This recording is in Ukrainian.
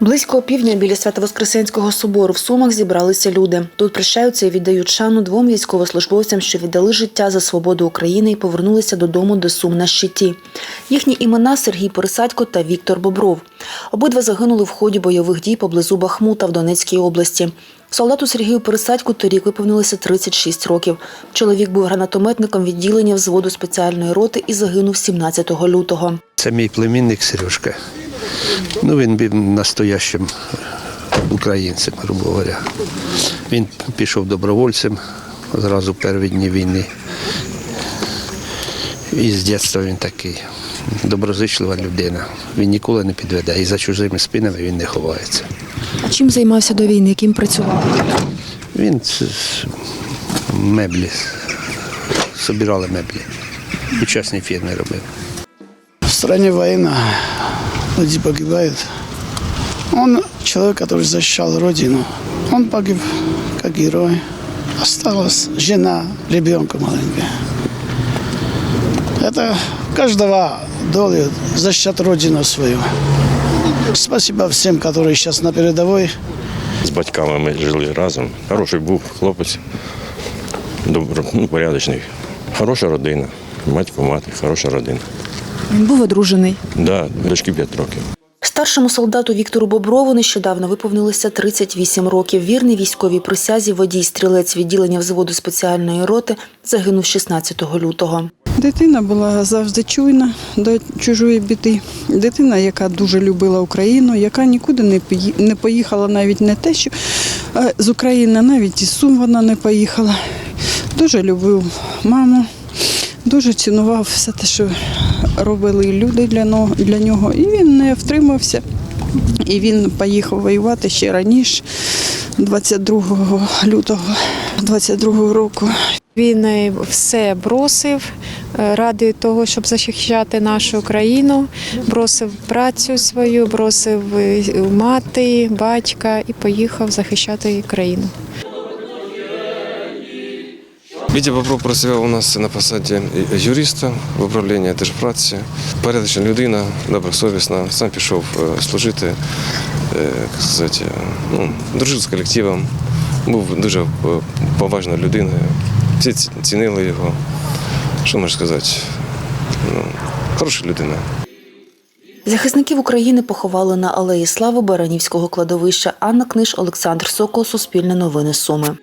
Близько півдня біля Свято-Воскресенського собору в Сумах зібралися люди. Тут прощаються і віддають шану двом військовослужбовцям, що віддали життя за свободу України і повернулися додому до Сум на щиті. Їхні імена Сергій Пересадько та Віктор Бобров. Обидва загинули в ході бойових дій поблизу Бахмута в Донецькій області. Солдату Сергію Пересадьку торік виповнилося 36 років. Чоловік був гранатометником відділення взводу спеціальної роти і загинув 17 лютого. Це мій племінник Сережка. Ну, він був настоящим українцем, грубо говоря. Він пішов добровольцем зразу в перші дні війни. І з дитинства він такий доброзичлива людина. Він ніколи не підведе. І за чужими спинами він не ховається. А чим займався до війни? Ким працював? Він меблі, собирали меблі. У частній фірмі робив. В стране война, люди погибают. Он человек, который защищал родину. Он погиб как герой. Осталась жена, ребенка маленькая. Это каждого доли защищать родину свою. Спасибо всем, которые сейчас на передовой. З батьками ми жили разом. Хороший був хлопець, добро, ну, порядочний. Хороша родина. Батько, мати, хороша родина. Він був одружений. Да, дочки 5 років. Старшому солдату Віктору Боброву нещодавно виповнилося 38 років. Вірний військовій присязі водій стрілець відділення взводу спеціальної роти загинув 16 лютого. Дитина була завжди чуйна до чужої біди. Дитина, яка дуже любила Україну, яка нікуди не поїхала, навіть не те, що з України, навіть із Сум вона не поїхала. Дуже любив маму, дуже цінував все те, що робили люди для нього. І він не втримався. І він поїхав воювати ще раніше, 22 лютого 22 року. Він е, все бросив е, ради того, щоб захищати нашу країну. Бросив працю свою, бросив е, мати, батька і поїхав захищати країну. Вітя Бобров працював у нас на посаді юриста в управлінні держпраці. Порядочна людина, добросовісна, сам пішов е, служити, е, сказати, ну, дружив з колективом, був дуже е, поважною людиною. Всі цінили його. Що можна сказати? Ну, хороша людина. Захисників України поховали на алеї Слави Баранівського кладовища. Анна Книж, Олександр Сокол, Суспільне новини Суми.